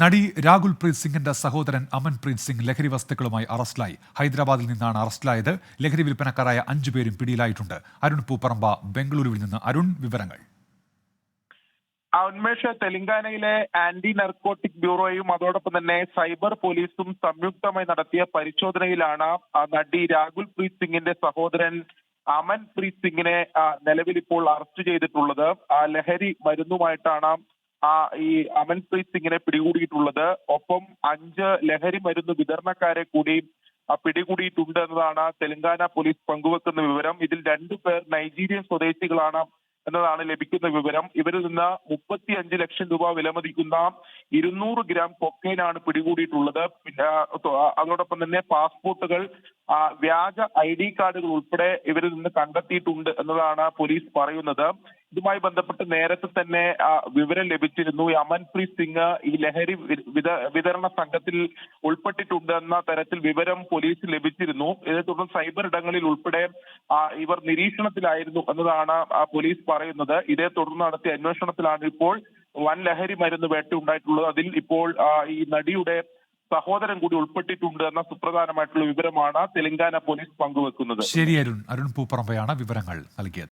നടി രാഹുൽ പ്രീത് സിംഗിന്റെ സഹോദരൻ അമൻ പ്രീത് സിംഗ് ലഹരി വസ്തുക്കളുമായി അറസ്റ്റിലായി. ഹൈദരാബാദിൽ നിന്നാണ് അറസ്റ്റിലായത്. ലഹരി വിൽപ്പനക്കാരായ അഞ്ചു പേരും പിടിയിലായിട്ടുണ്ട്. അരുൺ പൂപ്പറമ്പ ബംഗളൂരുവിൽ നിന്ന് അരുൺ വിവരങ്ങൾ. ഉന്മേഷ് തെലങ്കാനയിലെ ആന്റി നർക്കോട്ടിക് ബ്യൂറോയും അതോടൊപ്പം തന്നെ സൈബർ പോലീസും സംയുക്തമായി നടത്തിയ പരിശോധനയിലാണ് നടി രാഹുൽ പ്രീത് സിംഗിന്റെ സഹോദരൻ അമൻ പ്രീത് സിംഗിനെ നിലവിൽ ഇപ്പോൾ അറസ്റ്റ് ചെയ്തിട്ടുള്ളത്. ലഹരി മരുന്നുമായിട്ടാണ് ആ ഈ അമൻപ്രീത് സിംഗിനെ പിടികൂടിയിട്ടുള്ളത്. ഒപ്പം അഞ്ച് ലഹരി മരുന്ന് വിതരണക്കാരെ കൂടി പിടികൂടിയിട്ടുണ്ട് എന്നതാണ് തെലങ്കാന പോലീസ് പങ്കുവെക്കുന്ന വിവരം. ഇതിൽ രണ്ടു പേർ നൈജീരിയൻ സ്വദേശികളാണ് എന്നതാണ് ലഭിക്കുന്ന വിവരം. ഇവരിൽ നിന്ന് മുപ്പത്തി അഞ്ച് ലക്ഷം രൂപ വിലമതിക്കുന്ന ഇരുന്നൂറ് ഗ്രാം കൊക്കൈനാണ് പിടികൂടിയിട്ടുള്ളത്. പിന്നെ അതോടൊപ്പം തന്നെ പാസ്പോർട്ടുകൾ വ്യാജ ഐ ഡി കാർഡുകൾ ഉൾപ്പെടെ ഇവരിൽ നിന്ന് കണ്ടെത്തിയിട്ടുണ്ട് എന്നതാണ് പോലീസ് പറയുന്നത്. ഇതുമായി ബന്ധപ്പെട്ട് നേരത്തെ തന്നെ വിവരം ലഭിച്ചിരുന്നു. അമൻപ്രീത് സിംഗ് ഈ ലഹരി വിതരണ സംഘത്തിൽ ഉൾപ്പെട്ടിട്ടുണ്ട് എന്ന തരത്തിൽ വിവരം പോലീസ് ലഭിച്ചിരുന്നു. ഇതേ തുടർന്ന് സൈബർ ഇടങ്ങളിൽ ഉൾപ്പെടെ ഇവർ നിരീക്ഷണത്തിലായിരുന്നു എന്നതാണ് പോലീസ് പറയുന്നത്. ഇതേ തുടർന്ന് നടത്തിയ അന്വേഷണത്തിലാണ് ഇപ്പോൾ വൻ ലഹരി മരുന്ന് വേട്ട ഉണ്ടായിട്ടുള്ളത് അതിൽ ഇപ്പോൾ ഈ നടിയുടെ സഹോദരൻ കൂടി ഉൾപ്പെട്ടിട്ടുണ്ട് എന്ന സുപ്രധാനമായിട്ടുള്ള വിവരമാണ് തെലങ്കാന പോലീസ് പങ്കുവെക്കുന്നത്. ശരി അരുൺ. അരുൺ പൂപ്പറമ്പയാണ് വിവരങ്ങൾ നൽകിയത്.